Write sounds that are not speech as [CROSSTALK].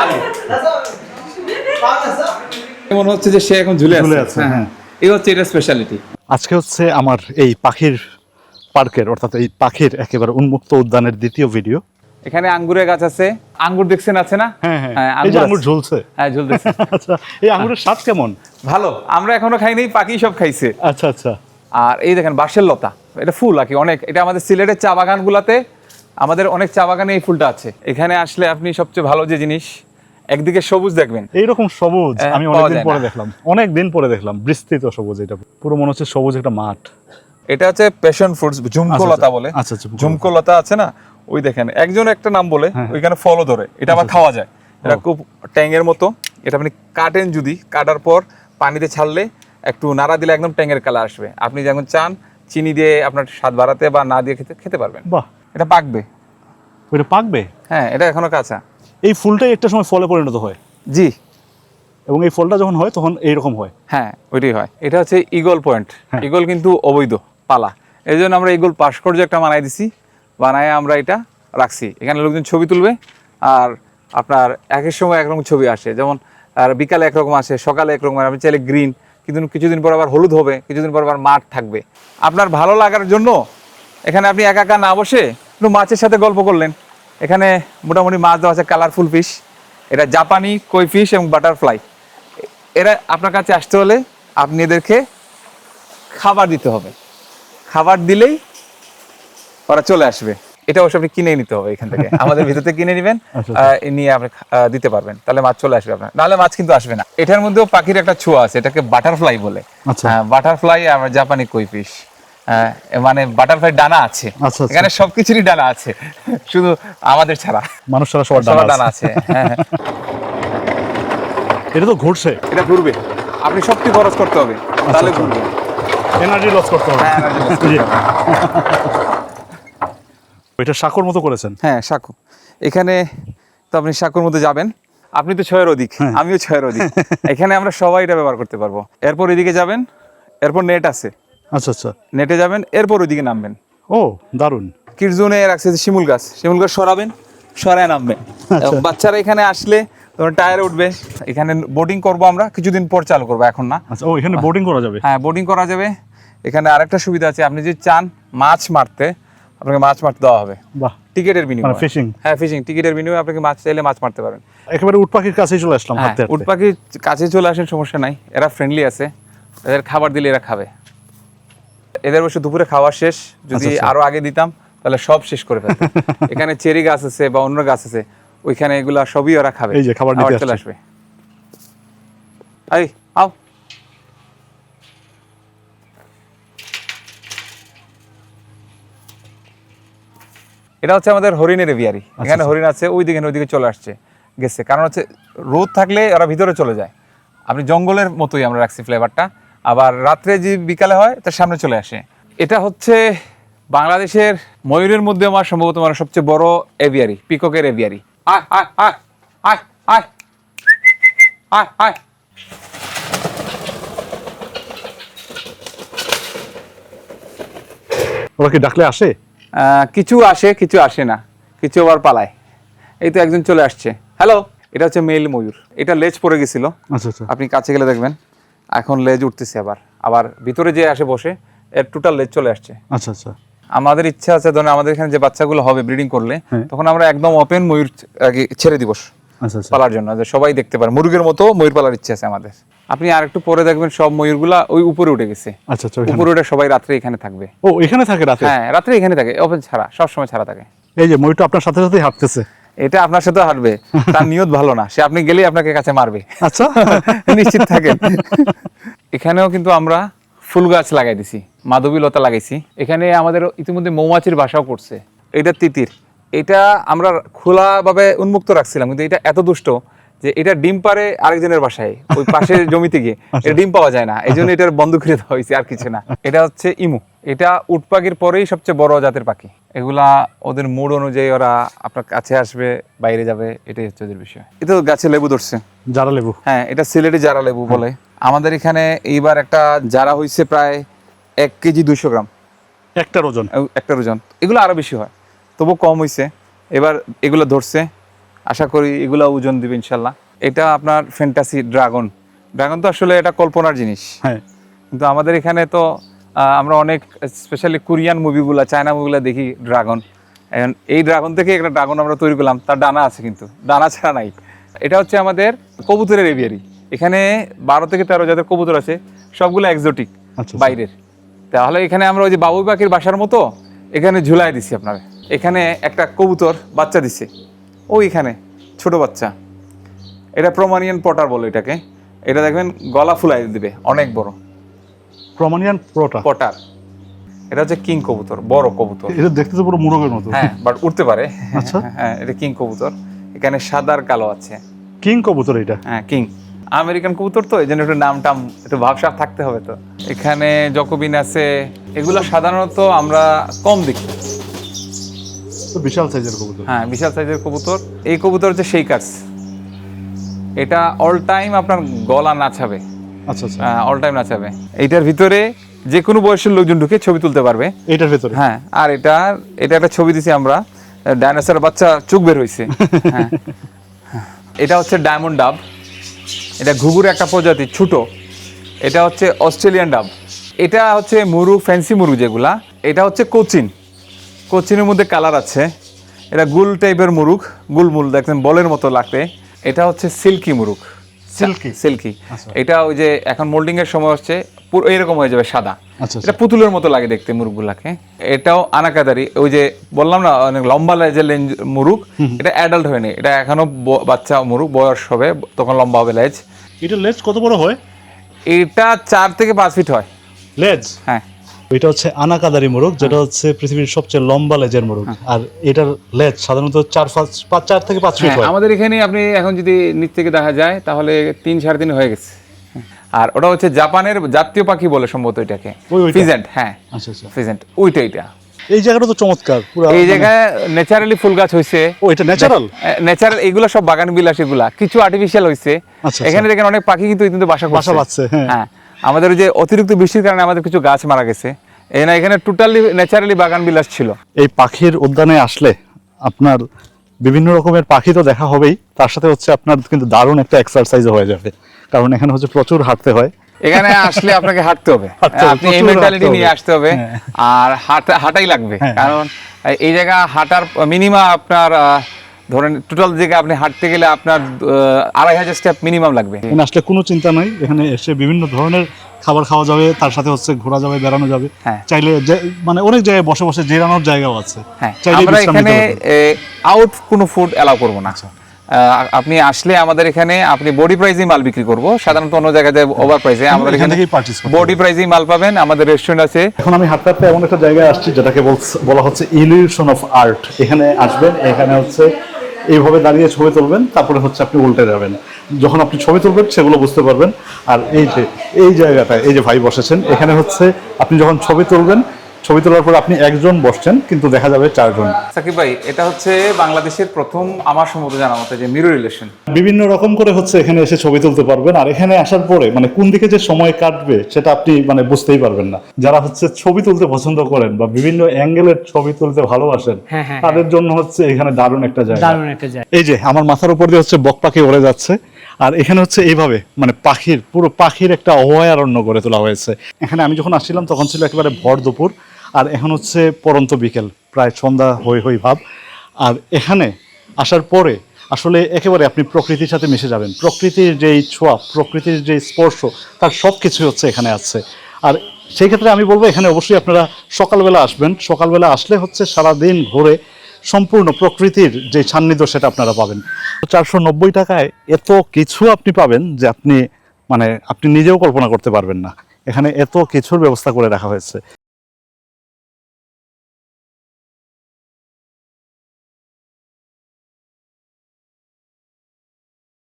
আলু মনে হচ্ছে যে সে এখন ঝুলে ঝুলে আছে। হ্যাঁ হ্যাঁ। এই হচ্ছে এটা স্পেশালিটি আজকে হচ্ছে আমার এই পাখির পার্কের অর্থাৎ এই পাখির একেবারে উন্মুক্ত উদ্যানের দ্বিতীয় ভিডিও এখানে আঙ্গুরের গাছ আছে। আঙ্গুর দেখছেন আছে না? হ্যাঁ হ্যাঁ। হ্যাঁ, এই যে আঙ্গুর ঝুলছে। হ্যাঁ ঝুলতেছে। [LAUGHS] আচ্ছা এই আঙুরের স্বাদ কেমন? ভালো। আমরা এখনও খাইনি পাখি সব খাইছে। আচ্ছা আচ্ছা। আর এই দেখেন বাঁশের লতা। এটা ফুল আর কি অনেক। এটা আমাদের সিলেটের চা বাগানগুলোতে আমাদের অনেক চা বাগানে এই ফুলটা আছে। এখানে আসলে আপনি সবচেয়ে ভালো যে জিনিস একদিকে সবুজ দেখবেন। এইরকম সবুজ হ্যাঁ, আমি অনেকদিন পরে দেখলাম। অনেক দিন পরে দেখলাম বিস্তৃত সবুজ এটা। পুরো মনে হচ্ছে সবুজ একটা মাঠ। এটা হচ্ছে প্যাশন ফ্রুটস ঝুমকো আচ্ছা, লতা বলে। আচ্ছা, আচ্ছা, ঝুমকো লতা আছে না? ওই দেখেন একজন একটা নাম বলে হ্যাঁ। ওইখানে ফলও ধরে। এটা আবার খাওয়া যায়। এটা খুব ট্যাঙের মতো। এটা আপনি কাটেন যদি কাটার পর পানিতে ছাড়লে একটু নাড়া দিলে একদম ট্যাঙের কালার আসবে। আপনি যেমন চান চিনি দিয়ে আপনার স্বাদ বাড়াতে বা না দিয়ে খেতে খেতে পারবেন। বাহ। এটা পাকবে। ওইটা পাকবে? হ্যাঁ এটা এখনও কাঁচা। এই ফুলটাই একটা সময় ফলে পরিণত হয়। জি। এবং এই ফলটা যখন হয় তখন এইরকম হয়। হ্যাঁ ওইটাই হয়। এটা হচ্ছে ইগল পয়েন্ট। ইগল কিন্তু অবৈধ পালা। এই জন্য আমরা ইগল ভাস্কর্য একটা বানাই দিছি। বানায় আমরা এটা রাখছি। এখানে লোকজন ছবি তুলবে। আর আপনার একের সময় একরকম ছবি আসে। যেমন আর বিকালে একরকম আসে সকালে একরকম। আপনি চাইলে গ্রিন কিন্তু কিছুদিন পর আবার হলুদ হবে কিছুদিন পর আবার মাঠ থাকবে। আপনার ভালো লাগার জন্য এখানে আপনি একা একা না বসে একটু মাছের সাথে গল্প করলেন। এখানে মোটামুটি মাছ দেওয়া আছে কালারফুল ফিশ এটা জাপানি কই ফিশ এবং বাটারফ্লাই এরা আপনার কাছে আসতে হলে আপনি এদেরকে খাবার দিতে হবে। খাবার দিলেই ওরা চলে আসবে। এটা অবশ্য আপনি কিনে নিতে হবে এখান থেকে। [LAUGHS] আমাদের ভিতর থেকে কিনে নেবেন আচ্ছা, আহ, নিয়ে আপনি দিতে পারবেন। তাহলে মাছ চলে আসবে আপনার। নাহলে মাছ কিন্তু আসবে না। এটার মধ্যেও পাখির একটা ছোঁয়া আছে এটাকে বাটারফ্লাই বলে। আচ্ছা। বাটারফ্লাই আমার জাপানি কই ফিশ মানে বাটারফ্লাই ডানা আছে। আচ্ছা, আচ্ছা। এখানে সবকিছুরই ডানা আছে। শুধু আমাদের ছাড়া। মানুষ ছাড়া সবার ডানা ডানা আছে। হ্যাঁ হ্যাঁ। এটা তো ঘুরছে। এটা ঘুরবে। আপনি শক্তি খরচ করতে হবে তাহলে আচ্ছা। ঘুরবে। এনার্জি লস করতে হবে। হ্যাঁ। [LAUGHS] এটা সাকর মতো করেছেন। হ্যাঁ সাকু। এখানে তো আপনি সাকুর মধ্যে যাবেন। আপনি তো ছয়ের অধিক। আমিও ছয়ের অধিক। এখানে আমরা সবাই এটা ব্যবহার করতে পারব। এরপর এদিকে যাবেন এরপর নেট আছে। আচ্ছা আচ্ছা। নেটে যাবেন এরপর ওইদিকে নামবেন। ও দারুণ। কিরজুনে রাখছে শিমুল গাছ। শিমুল গাছ সরাবেন সরায় নামবেন। আচ্ছা। বাচ্চারা এখানে আসলে তোমার টায়ারে উঠবে। এখানে বোটিং করব আমরা কিছুদিন পর চালু করব এখন না। আচ্ছা ও এখানে বোর্ডিং করা যাবে? হ্যাঁ বোটিং করা যাবে। এখানে আরেকটা সুবিধা আছে আপনি যদি চান মাছ মারতে আপনাকে মাছ মারতে দেওয়া হবে। বাহ। টিকিটের মানে বিনিময়ে ফিশিং হ্যাঁ ফিশিং টিকিটের বিনিময়ে আপনাকে মাছ চাইলে মাছ মারতে পারেন। একেবারে উট পাখির কাছেই চলে আসলাম হ্যাঁ উট পাখির কাছে চলে আসেন সমস্যা নাই। এরা ফ্রেন্ডলি আছে। এদের খাবার দিলে এরা খাবে। এদের অবশ্য দুপুরে খাওয়া শেষ। যদি আচ্ছা, আচ্ছা। আরও আগে দিতাম তাহলে সব শেষ করে ফেলতো [LAUGHS] এখানে চেরি গাছ আছে বা অন্য গাছ আছে ওইখানে এগুলা সবই ওরা খাবে। এই যে খাবার নিতে চলে আসছে। আসবে। এই আও। এটা হচ্ছে আমাদের হরিণের এভিয়ারি এখানে হরিণ আছে ওই দিকে ওইদিকে চলে আসছে গেছে। কারণ হচ্ছে রোদ থাকলে ওরা ভিতরে চলে যায়। আপনি জঙ্গলের মতোই আমরা রাখছি ফ্লেভারটা আবার রাত্রে যে বিকালে হয় তার সামনে চলে আসে। এটা হচ্ছে বাংলাদেশের ময়ূরের মধ্যে আমার সম্ভবত আমার সবচেয়ে বড় এভিয়ারি পিককের এভিয়ারি। আয় আয় আয় আয় আয় আয় আয়। ওরা কি ডাকলে আসে? কিছু আসে কিছু আসে না। কিছু আবার পালায়। এই তো একজন চলে আসছে। হ্যালো এটা হচ্ছে মেল ময়ূর। এটা লেজ পড়ে গেছিল। আচ্ছা আচ্ছা। আপনি কাছে গেলে দেখবেন। এখন লেজ উঠতেছে আবার। আবার ভিতরে যে আসে বসে এর টোটাল লেজ চলে আসছে। আচ্ছা আচ্ছা। আমাদের ইচ্ছা আছে ধরুন আমাদের এখানে যে বাচ্চাগুলো হবে ব্রিডিং করলে হ্যাঁ। তখন আমরা একদম ওপেন ময়ূর ছেড়ে দিব আচ্ছা আচ্ছা। পালার জন্য। যে সবাই দেখতে পারে মুরগের মতো ময়ূর পালার ইচ্ছা আছে আমাদের। আপনি আর একটু পরে দেখবেন সব ময়ূরগুলা ওই উপরে উঠে গেছে। আচ্ছা আচ্ছা উপরে উঠে সবাই রাত্রে এখানে থাকবে। ও এখানে থাকে রাতে? হ্যাঁ রাত্রে এখানে থাকে। ওপেন ছাড়া সব সময় ছাড়া থাকে। এই যে ময়ূরটা আপনার সাথে সাথেই হাঁটতেছে। এটা আপনার সাথে হাঁটবে। তার নিয়ত ভালো না সে আপনি গেলেই আপনাকে কাছে মারবে। আচ্ছা। [LAUGHS] নিশ্চিত থাকেন। এখানেও কিন্তু আমরা ফুল গাছ লাগাই দিছি মাধবী লতা লাগাইছি। এখানে আমাদের ইতিমধ্যে মৌমাছির বাসাও করছে। এটা তিতির। এটা আমরা খোলাভাবে উন্মুক্ত রাখছিলাম কিন্তু এটা এত দুষ্ট যে এটা ডিম পারে আরেকজনের বাসায় ওই পাশের জমিতে গিয়ে। এটা ডিম পাওয়া যায় না এই জন্য এটার বন্ধ করে দেওয়া হয়েছে আর কিছু না। এটা হচ্ছে ইমু। এটা উট পাখির পরেই সবচেয়ে বড় জাতের পাখি। এগুলা ওদের মুড অনুযায়ী ওরা আপনার কাছে আসবে বাইরে যাবে এটাই হচ্ছে ওদের বিষয়। এটা তো গাছে লেবু ধরছে। যারা লেবু। হ্যাঁ এটা সিলেটি জারা লেবু বলে। আমাদের এখানে এইবার একটা জারা হয়েছে প্রায় এক কেজি দুইশো গ্রাম। একটার ওজন। এ- একটা ওজন। এগুলো আরও বেশি হয়। তবু কম হয়েছে এবার এগুলো ধরছে। আশা করি এগুলা ওজন দিবে ইনশাল্লাহ। এটা আপনার ফ্যান্টাসি ড্রাগন। ড্রাগন তো আসলে এটা কল্পনার জিনিস। হ্যাঁ। কিন্তু আমাদের এখানে তো আমরা অনেক স্পেশালি কোরিয়ান মুভিগুলো চায়না মুভিগুলো দেখি ড্রাগন এখন এই ড্রাগন থেকে একটা ড্রাগন আমরা তৈরি করলাম তার ডানা আছে কিন্তু ডানা ছাড়া নাই। এটা হচ্ছে আমাদের কবুতরের এভিয়ারি এখানে বারো থেকে তেরো জাতের কবুতর আছে সবগুলো এক্সোটিক আচ্ছা। বাইরের। তাহলে এখানে আমরা ওই যে বাবুই পাখির বাসার মতো এখানে ঝুলাই দিছি আপনার। এখানে একটা কবুতর বাচ্চা দিছে ও এখানে ছোট বাচ্চা। এটা প্রমানিয়ান পটার বলে এটাকে। এটা দেখবেন গলা ফুলাই দিবে অনেক বড়। প্রমাণিয়ান প্রোটা। পটার। এটা হচ্ছে কিং কবুতর বড় কবুতর। এটা দেখতে তো পুরো মুরগের মতো। হ্যাঁ বাট উঠতে পারে। আচ্ছা। হ্যাঁ এটা কিং কবুতর। এখানে সাদার কালো আছে। কিং কবুতর এটা? হ্যাঁ কিং। আমেরিকান কবুতর তো এই জন্য একটু নাম টাম একটু ভাবসাব থাকতে হবে তো। এখানে জকবিন আছে। এগুলো সাধারণত আমরা কম দেখি। তো বিশাল সাইজের কবুতর। হ্যাঁ বিশাল সাইজের কবুতর। এই কবুতর হচ্ছে শেকার্স এটা অল টাইম আপনার গলা নাচাবে। আচ্ছা আচ্ছা। অল টাইম নাচাবে। এইটার ভিতরে যে কোনো বয়সের লোকজন ঢুকে ছবি তুলতে পারবে। এইটার ভেতরে? হ্যাঁ আর এটা এটা একটা ছবি দিছি আমরা। ডাইনোসর বাচ্চা চোখ বের হয়েছে [LAUGHS] হ্যাঁ। এটা হচ্ছে ডায়মন্ড ডাব এটা ঘুঘুর একটা প্রজাতি ছোট। এটা হচ্ছে অস্ট্রেলিয়ান ডাব এটা হচ্ছে মুরু ফ্যান্সি মুরু যেগুলা। এটা হচ্ছে কোচিন। কোচিনের মধ্যে কালার আছে। এটা গুল টাইপের মুরুখ গুলমুল দেখছেন বলের মতো লাগতে। এটা হচ্ছে সিল্কি মুরুখ। Silky? সিল্কি আচ্ছা। এটা ওই যে এখন মোল্ডিং এর সময় হচ্ছে পুরো এরকম হয়ে যাবে সাদা। আচ্ছা এটা পুতুলের মতো লাগে দেখতে মুরগগুলাকে এটাও আনাকাদারি। ওই যে বললাম না অনেক লম্বা লেজের লেঞ্জ মুরুগ এটা অ্যাডাল্ট হয়নি এটা এখনও বাচ্চা মুরুগ বয়স হবে তখন লম্বা হবে লেজ। এটা লেজ কত বড় হয়? এটা চার থেকে পাঁচ ফিট হয়। লেজ? হ্যাঁ। এটা হচ্ছে আনাকাদারি মোরগ যেটা হচ্ছে পৃথিবীর সবচেয়ে লম্বা লেজের মোরগ। আর এটার লেজ সাধারণত চার পাঁচ পাঁচ চার থেকে পাঁচ ফিট হ্যাঁ, আমাদের এখানে আপনি এখন যদি নিচ থেকে দেখা যায় তাহলে তিন সাড়ে তিন হয়ে গেছে। আর ওটা হচ্ছে জাপানের জাতীয় পাখি বলে সম্ভবত এটাকে। ফিজেন্ট হ্যাঁ। আচ্ছা আচ্ছা। ফিজেন্ট ওইটা এটা এই জায়গাটা তো চমৎকার পুরো এই জায়গায় ন্যাচারালি ফুল গাছ হয়েছে ও এটা ন্যাচারাল ন্যাচারাল এগুলো সব বাগান বিলাস এগুলা। কিছু আর্টিফিশিয়াল হয়েছে আচ্ছা, এখানে দেখেন অনেক পাখি কিন্তু ইতিমধ্যে বাসা বাসা বাঁধছে, হ্যাঁ। আমাদের যে অতিরিক্ত বৃষ্টির কারণে আমাদের কিছু গাছ মারা গেছে। এই না এখানে টোটালি ন্যাচারালি বাগান বিলাস ছিল। এই পাখির উদ্যানে আসলে আপনার বিভিন্ন রকমের পাখি তো দেখা হবেই তার সাথে হচ্ছে আপনার কিন্তু দারুণ একটা এক্সারসাইজও হয়ে যাবে। কারণ এখানে হচ্ছে প্রচুর হাঁটতে হয়। এখানে আসলে আপনাকে হাঁটতে হবে। আপনি এই মেন্টালিটি নিয়ে আসতে হবে। হ্যাঁ। আর হাঁটা হাঁটাই লাগবে। হ্যাঁ। কারণ এই জায়গা হাঁটার মিনিমাম আপনার ধরেন টোটাল জায়গা আপনি হাঁটতে গেলে আপনার আড়াই হাজার স্টেপ মিনিমাম লাগবে। এখানে আসলে কোনো চিন্তা নাই এখানে এসে বিভিন্ন ধরনের খাবার খাওয়া যাবে তার সাথে হচ্ছে ঘোরা যাবে বেড়ানো যাবে। হ্যাঁ। চাইলে মানে অনেক জায়গায় বসে বসে জেরানোর জায়গাও আছে। হ্যাঁ আমরা এখানে আউট কোনো ফুড অ্যালাউ করব না। আপনি আসলে আমাদের এখানে আপনি বডি প্রাইসেই মাল বিক্রি করব। সাধারণত অন্য জায়গায় যায় ওভার প্রাইজে আমাদের এখানে বডি প্রাইসেই মাল পাবেন আমাদের রেস্টুরেন্ট আছে। এখন আমি হাঁটতে হাঁটতে এমন একটা জায়গায় আসছি যেটাকে বলা হচ্ছে ইলিউশন অফ আর্ট এখানে আসবেন এখানে হচ্ছে এইভাবে দাঁড়িয়ে ছবি তুলবেন, তারপরে হচ্ছে আপনি উল্টে যাবেন। যখন আপনি ছবি তুলবেন, সেগুলো বুঝতে পারবেন। আর এই যে, এই জায়গাটা এই যে ভাই বসেছেন, এখানে হচ্ছে আপনি যখন ছবি তুলবেন ছবি তোলার পর আপনি একজন বসছেন কিন্তু দেখা যাবে চারজন। সাকিব ভাই এটা হচ্ছে বাংলাদেশের প্রথম আমার সম্ভবত জানা মতে যে মিরর রিলেশন বিভিন্ন রকম করে হচ্ছে এখানে এসে ছবি তুলতে পারবেন আর এখানে আসার পরে মানে কোন দিকে যে সময় কাটবে সেটা আপনি মানে বুঝতেই পারবেন না। যারা হচ্ছে ছবি তুলতে পছন্দ করেন বা বিভিন্ন অ্যাঙ্গেলের ছবি তুলতে ভালোবাসেন হ্যাঁ, হ্যাঁ, তাদের জন্য হচ্ছে এখানে দারুণ একটা জায়গা। দারুণ একটা জায়গা। এই যে আমার মাথার উপর দিয়ে হচ্ছে বক পাখি উড়ে যাচ্ছে আর এখানে হচ্ছে এইভাবে মানে পাখির পুরো পাখির একটা অভয়ারণ্য গড়ে তোলা হয়েছে। এখানে আমি যখন আসছিলাম তখন ছিল একেবারে ভর দুপুর আর এখন হচ্ছে পরন্ত বিকেল, প্রায় সন্ধ্যা হই হই ভাব। আর এখানে আসার পরে আসলে একেবারে আপনি প্রকৃতির সাথে মিশে যাবেন। প্রকৃতির যেই ছোঁয়া, প্রকৃতির যে স্পর্শ, তার সব কিছুই হচ্ছে এখানে আছে। আর সেই ক্ষেত্রে আমি বলব, এখানে অবশ্যই আপনারা সকালবেলা আসবেন। সকালবেলা আসলে হচ্ছে সারাদিন ঘুরে সম্পূর্ণ প্রকৃতির যে সান্নিধ্য, সেটা আপনারা পাবেন। চারশো নব্বই টাকায় এত কিছু আপনি পাবেন যে আপনি মানে আপনি নিজেও কল্পনা করতে পারবেন না। এখানে এত কিছুর ব্যবস্থা করে রাখা হয়েছে।